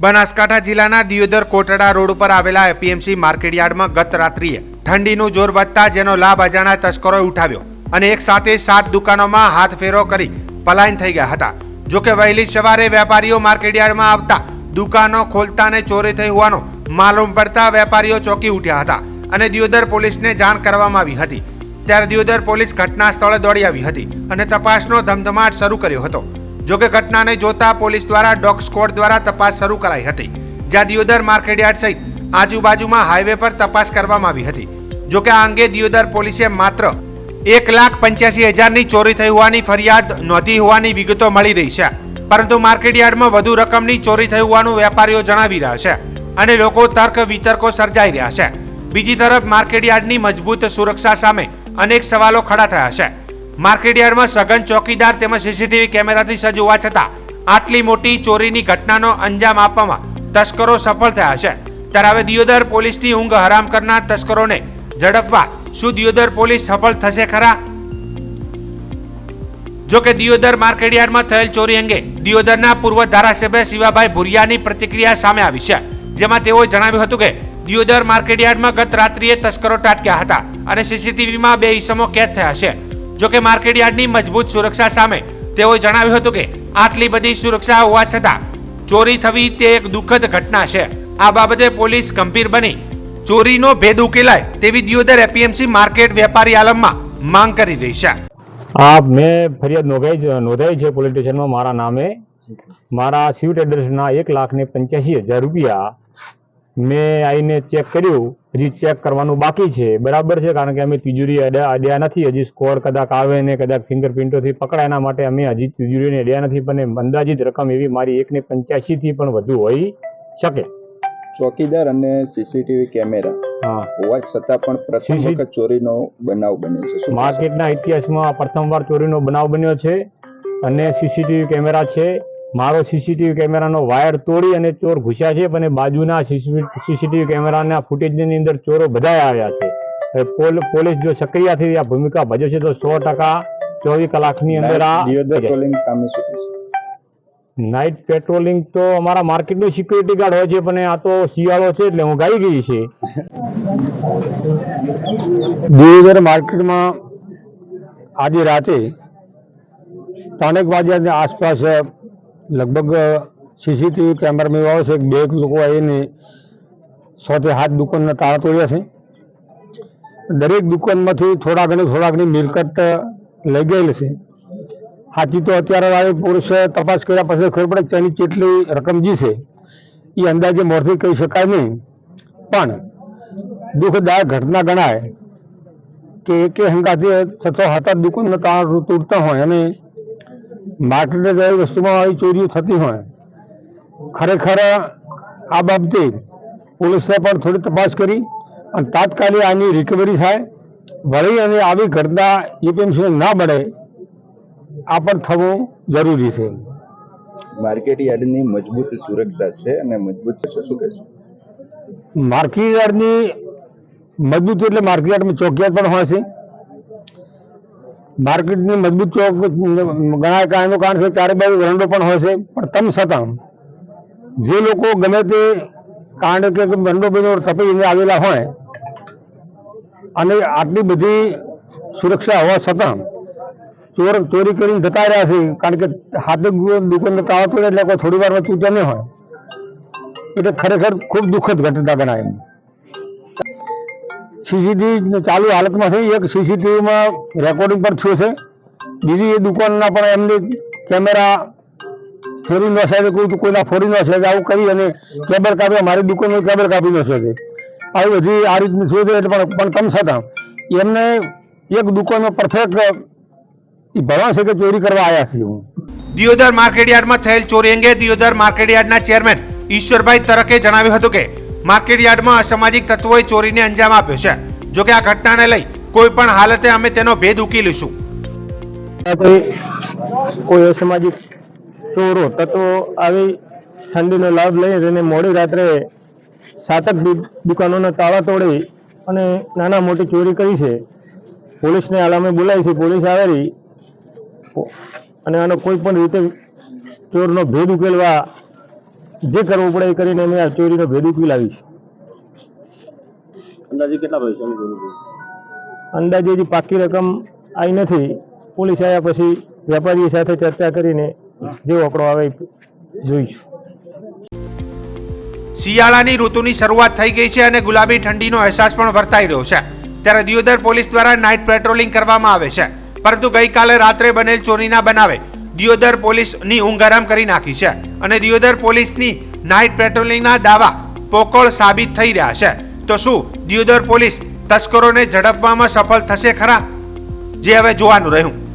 બનાસકાંઠા જિલ્લાના દિયોદર કોટડા રોડ ઉપર આવેલા એપીએમસી માર્કેટયાર્ડમાં ગત રાત્રિએ ઠંડીનું જોર વધતા જેનો લાભ અજાણા તસ્કરોએ ઉઠાવ્યો અને એક સાથે સાત દુકાનોમાં હાથ ફેરો કરી પલાયન થઈ ગયા હતા. જોકે વહેલી સવારે વેપારીઓ માર્કેટયાર્ડમાં આવતા દુકાનો ખોલતાને ચોરી થઈ હોવાનો માલુમ પડતા વેપારીઓ ચોંકી ઉઠ્યા હતા અને દિયોદર પોલીસને જાણ કરવામાં આવી હતી. ત્યારે દિયોદર પોલીસ ઘટના સ્થળે દોડી આવી હતી અને તપાસનો ધમધમાટ શરૂ કર્યો હતો. જોકે ઘટનાને જોતા પોલીસ દ્વારા ડોગ સ્કોડ દ્વારા તપાસ શરૂ કરાઈ હતી. જ્યાં દિયોદર માર્કેટયાર્ડ સહિત આજુબાજુમાં હાઈવે પર તપાસ કરવામાં આવી હતી. જોકે આ અંગે દિયોદર પોલીસે માત્ર એક લાખ પંચ્યાસી હજારની ચોરી થઈ હોવાની ફરિયાદ નોંધી હોવાની વિગતો મળી રહી છે. પરંતુ માર્કેટયાર્ડમાં વધુ રકમની ચોરી થઈ હોવાનું વેપારીઓ જણાવી રહ્યા છે અને લોકો તર્ક વિતર્કો સર્જાઈ રહ્યા છે. બીજી તરફ માર્કેટયાર્ડની મજબૂત સુરક્ષા સામે અનેક સવાલો ખડા થયા છે. માર્કેટયાર્ડમાં સઘન ચોકીદાર તેમજ સીસીટીવી કેમેરાથી સજ્જ હોવા છતાં આટલી મોટી ચોરીની ઘટનાનો અંજામ આપવામાં તસ્કરો સફળ થયા છે. ત્યારે હવે દિયોદર પોલીસની ઊંઘ હરામ કરનાર તસ્કરોને ઝડપવા શું દિયોદર પોલીસ સફળ થશે ખરા? જો કે દિયોદર માર્કેટયાર્ડમાં થયેલ ચોરી અંગે દિયોદરના પૂર્વ ધારાસભ્ય શિવાભાઈ ભુરિયાની પ્રતિક્રિયા સામે આવી છે, જેમાં તેઓએ જણાવ્યું હતું કે દિયોદર માર્કેટયાર્ડમાં ગત રાત્રિએ તસ્કરો ટાટક્યા હતા અને સીસીટીવીમાં બે ઈસમો કેદ થયા છે. જો માર્કેટ યાર્ડની મજબૂત સુરક્ષા સામે તેઓએ જણાવ્યું હતું કે આટલી બધી સુરક્ષા હોવા છતાં ચોરી થવી તે એક દુઃખદ ઘટના છે. આ બાબતે પોલીસ ગંભીર બની ચોરીનો ભેદ ઉકેલાય તેવી દિયોદર એપીએમસી માર્કેટ વેપારી આલમમાં માંગ કરી રહી છે. હા મેં ફરિયાદ નોંધાઈ નોંધાઈ છે પોલીસ સ્ટેશનમાં મારા નામે. મારા સ્વીટ એડ્રેસના એક લાખ ને પંચ્યાસી હજાર રૂપિયા મેં આવીને ચેક કર્યું. હજી ચેક કરવાનું બાકી છે. બરાબર છે કારણ કે અમે તિજોરી અડ્યા નથી. હજી સ્કોર કદાચ આવે ને કદાચ ફિંગરપ્રિન્ટોથી પકડાય એના માટે અમે હજી તિજોરીને અડ્યા નથી પણ અંદાજિત રકમ એવી મારી એક ને પંચ્યાસીથી પણ વધુ હોઈ શકે. ચોકીદાર અને સીસીટીવી કેમેરા હા. હોવા છતાં પણ પ્રથમ વખત ચોરીનો બનાવ બન્યો છે. માર્કેટના ઇતિહાસમાં પ્રથમવાર ચોરીનો બનાવ બન્યો છે અને સીસીટીવી કેમેરા છે. મારો સીસીટીવી કેમેરાનો વાયર તોડી અને ચોર ઘૂસ્યા છે પણ બાજુના સીસીટીવી કેમેરાના ફૂટેજની અંદર ચોરો બધાય આવ્યા છે. પોલીસ જો સક્રિય થઈ આ ભૂમિકા ભજવશે તો સો ટકા ચોવીસ કલાકની અંદર આ નાઇટ પેટ્રોલિંગ તો અમારા માર્કેટનું સિક્યુરિટી ગાર્ડ હોય છે પણ આ તો શિયાળો છે એટલે હું ગાઈ ગઈ છે. દિયોદર માર્કેટમાં આજે રાતે ત્રણેક વાગ્યાની આસપાસ લગભગ સીસીટીવી કેમેરામાં એવો છે. બે લોકો આવીને સોથી હાથ દુકાનના તાળા તોડ્યા છે. દરેક દુકાનમાંથી થોડા ઘણી થોડા ઘણી મિલકત લઈ ગયેલી છે. હાથી તો અત્યારે આવી પોલીસે તપાસ કર્યા પછી ખબર પડે તેની કેટલી રકમ જી છે. એ અંદાજે મોરથી કહી શકાય નહીં. પણ દુઃખદાયક ઘટના ગણાય કે એક હંગાથી થતો હતા દુકાનનો તાળ તૂટતા હોય અને માર્કેટે જેવી વસ્તુમાં આવી ચોરીઓ થતી હોય ખરેખર આ બાબતે પોલીસે પણ થોડી તપાસ કરી અને તાત્કાલિક આની રિકવરી થાય. વળી અને આવી ઘટના એપીએમસી ના બને આ પણ થવું જરૂરી છે. માર્કેટ યાર્ડની મજબૂત સુરક્ષા છે અને મજબૂત છે શું કહેશે? માર્કેટ યાર્ડની મજબૂત એટલે માર્કેટયાર્ડમાં ચોકિયાત પણ હોય છે. માર્કેટની મજબૂત ચોક ગણાય કારણનું કારણ છે, ચારે બાજુ વરંડો પણ હોય છે, પણ તમ છતાં જે લોકો ગમે તે કારણ કે વરંડો બધો તપીને આવેલા હોય, અને આટલી બધી સુરક્ષા હોવા છતાં ચોર, ચોરી કરીને જતા રહ્યા છે, કારણ કે હાથે દુકાનને તાળા પડે એટલે થોડી વારમાં તૂટ્યા નહીં હોય. એટલે ખરેખર ખૂબ દુઃખદ ઘટના ગણાય એમ સીસીટીવી ચાલુ હાલતમાં છે. એક સીસીટીવીમાં રેકોર્ડિંગ પણ થયું છે. બીજી એ દુકાનના પણ એમની કેમેરા ફેરી ન શકે, કોઈ કોઈના ફોડી ન શકે, આવું કરી અને કેબલ કાપી, મારી દુકાનનો કેબલ કાપી ન શકે. આવી બધી આ રીતનું થયું છે, એટલે પણ પણ કમ છતાં એમને એક દુકાનનો પરફેક્ટ એ ભરવા છે કે ચોરી કરવા આવ્યા છે હું. દિયોદર માર્કેટયાર્ડમાં થયેલ ચોરી અંગે દિયોદર માર્કેટયાર્ડના ચેરમેન ઈશ્વરભાઈ તરકે જણાવ્યું હતું કે માર્કેટયાર્ડમાં અસામાજિક તત્વોએ ચોરીને અંજામ આપ્યો છે. જોકે આ ઘટનાને લઈ કોઈ પણ હાલતે અમે તેનો ભેદ ઉકેલીશું કોઈ અસામાજિક ચોરો, તત્વો આવી ઠંડીનો લાભ લઈ અને મોડી રાત્રે સાતક દુકાનોના તાળા તોડી અને નાના મોટી ચોરી કરી છે. પોલીસને હાલ અમે બોલાવી છે, પોલીસ આવેલી. અને આનો કોઈ પણ રીતે ચોરનો ભેદ ઉકેલવા જે કરવું પડે એ કરીને અમે આ ચોરીનો ભેદ ઉકેલ લાવી છે. અંદાજે કેટલા પૈસાની અંદાજે જે પાકી રકમ આવી નથી. પોલીસ આવ્યા પછી વેપારીઓ સાથે ચર્ચા કરીને જે આંકડો આવે જોઈશું. શિયાળાની ઋતુની શરૂઆત થઈ ગઈ છે અને ગુલાબી ઠંડીનો અહેસાસ પણ વર્તાઈ રહ્યો છે. ત્યારે દિયોદર પોલીસ દ્વારા નાઇટ પેટ્રોલિંગ કરવામાં આવે છે. પરંતુ ગઈકાલે રાત્રે બનેલ ચોરીના બનાવે દિયોદર પોલીસની ઊંઘારામ કરી નાખી છે અને દિયોદર પોલીસની નાઇટ પેટ્રોલિંગના દાવા પોકળ સાબિત થઈ રહ્યા છે. તો શું દિયોદર પોલીસ તસ્કરોને ઝડપવામાં સફળ થશે ખરા? જે હવે જોવાનું રહ્યું.